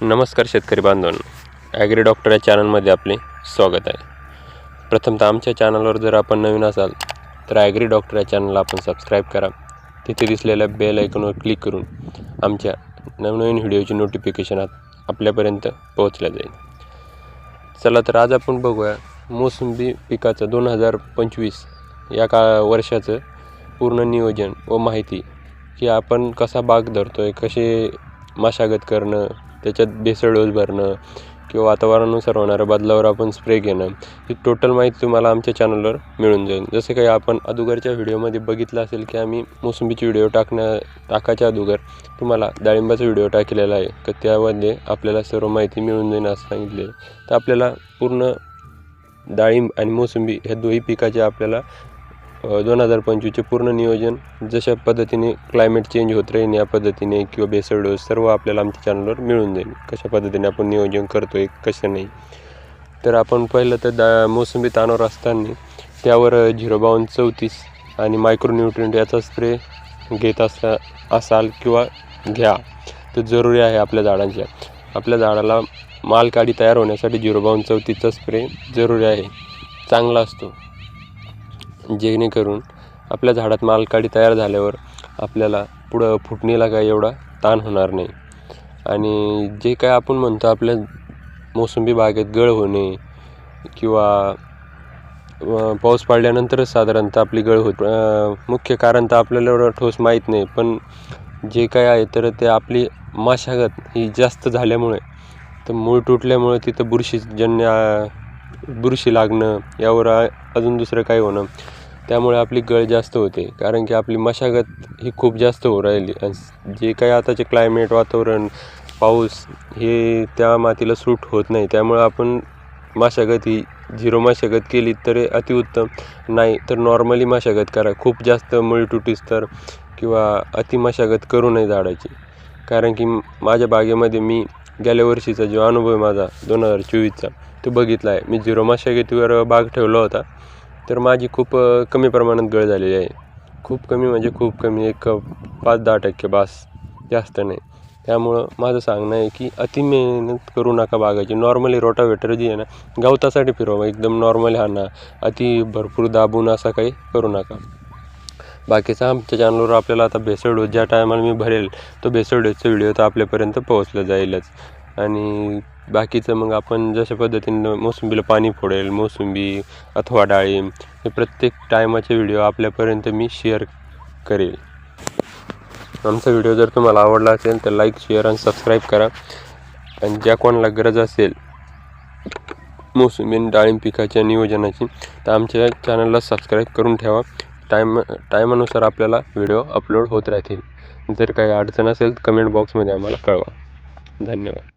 नमस्कार शेतकरी बांधवांनो. ॲग्री डॉक्टर या चॅनलमध्ये आपले स्वागत आहे. प्रथमतः आमच्या चॅनलवर जर आपण नवीन असाल तर ॲग्री डॉक्टर या चॅनलला आपण सबस्क्राईब करा. तिथे दिसलेल्या बेल आयकॉनवर क्लिक करून आमच्या नवनवीन व्हिडिओची नोटिफिकेशन आपल्यापर्यंत पोहोचल्या जाईल. चला तर आज आपण बघूया मोसंबी पिकाचं दोन हजार पंचवीस या का वर्षाचं पूर्ण नियोजन व माहिती की आपण कसा बाग धरतो आहे कसे मशागत करणं त्याच्यात बेसळ डोस भरणं किंवा वातावरणानुसार होणाऱ्या बदलावर आपण स्प्रे घेणं ही टोटल माहिती तुम्हाला आमच्या चॅनलवर मिळून जाईल. जसं काही आपण अदुगरच्या व्हिडिओमध्ये बघितलं असेल की आम्ही मोसंबीची व्हिडिओ टाकण्या टाकायच्या अदुगर तुम्हाला डाळिंबाचा व्हिडिओ टाकलेला आहे. तर त्यामध्ये आपल्याला सर्व माहिती मिळून जाईल असं सांगितले तर आपल्याला पूर्ण डाळिंब आणि मोसंबी ह्या दोन्ही पिकाचे आपल्याला दोन हजार पंचवीसचे पूर्ण नियोजन जशा पद्धतीने क्लायमेट चेंज होत राहील या पद्धतीने किंवा बेसळ डोस सर्व आपल्याला आमच्या चॅनलवर मिळून जाईल. कशा पद्धतीने आपण नियोजन करतो आहे कसं नाही. तर आपण पहिलं तर दा मोसंबी तानावर असताना त्यावर झिरो बावन्न चौतीस आणि मायक्रोन्यूट्रियंट याचा स्प्रे घेत असा असाल किंवा घ्या. तर जरुरी आहे आपल्या झाडांच्या. आपल्या झाडाला मालकाडी तयार होण्यासाठी झिरो बावन्न चौतीसचा स्प्रे जरुरी आहे. चांगला असतो. जेणेकरून आपल्या झाडात मालकाडी तयार झाल्यावर आपल्याला पुढं फुटणीला काय एवढा ताण होणार नाही. आणि जे काय आपण म्हणतो आपल्या मोसंबी बागेत गळ होणे किंवा पाऊस पडल्यानंतरच साधारणतः आपली गळ होत मुख्य कारण तर आपल्याला एवढं ठोस माहीत नाही. पण जे काय आहे तर ते आपली मशागत ही जास्त झाल्यामुळे तर मूळ तुटल्यामुळे तिथं बुरशीजन्य बुरशी लागणं यावर अजून दुसरं काय होणं. त्यामुळे आपली गळ जास्त होते. कारण की आपली मशागत ही खूप जास्त होऊ राहिली. आणि जे काही आताचे क्लायमेट वातावरण पाऊस हे त्या मातीला सूट होत नाही. त्यामुळे आपण मशागत ही झिरो मशागत केली तर अतिउत्तम. नाही तर नॉर्मली मशागत करा. खूप जास्त मुळी तुटीस तर किंवा अति मशागत करू नये झाडाची. कारण की माझ्या बागेमध्ये मी गेल्या वर्षीचा जो अनुभव माझा दोन हजार चोवीसचा तो बघितला आहे. मी झिरो मशागतीवर बाग ठेवला होता. तर माझी खूप कमी प्रमाणात गळ झालेली आहे. खूप कमी म्हणजे खूप कमी एक पाच दहा टक्के बास जास्त नाही. त्यामुळं माझं सांगणं आहे की अति मेहनत करू नका बागाची नॉर्मली रोटावेटर जी आहे ना गवतासाठी फिरवा एकदम नॉर्मली हाणा. अति भरपूर दाबून असा काही करू नका. बाकीचा आमच्या चॅनलवर आपल्याला आता भेसळ डोस ज्या टायमाला मी भरेल तो भेसळ डोसचा व्हिडिओ तर आपल्यापर्यंत पोहोचला जाईलच. आणि बाकीचं मग आपण जशा पद्धतीनं मोसंबीला पाणी फोडेल मोसंबी अथवा डाळिंब हे प्रत्येक टायमाचे व्हिडिओ आपल्यापर्यंत मी शेअर करेल. आमचा व्हिडिओ जर तुम्हाला आवडला असेल तर लाईक शेअर आणि सबस्क्राईब करा. आणि ज्या कोणाला गरज असेल मोसंबी आणि डाळिंब पिकाच्या नियोजनाची तर आमच्या चॅनलला सबस्क्राईब करून ठेवा. टाईम टायमानुसार आपल्याला व्हिडिओ अपलोड होत राहतील. जर काही अडचण असेल तर कमेंट बॉक्समध्ये आम्हाला कळवा. धन्यवाद.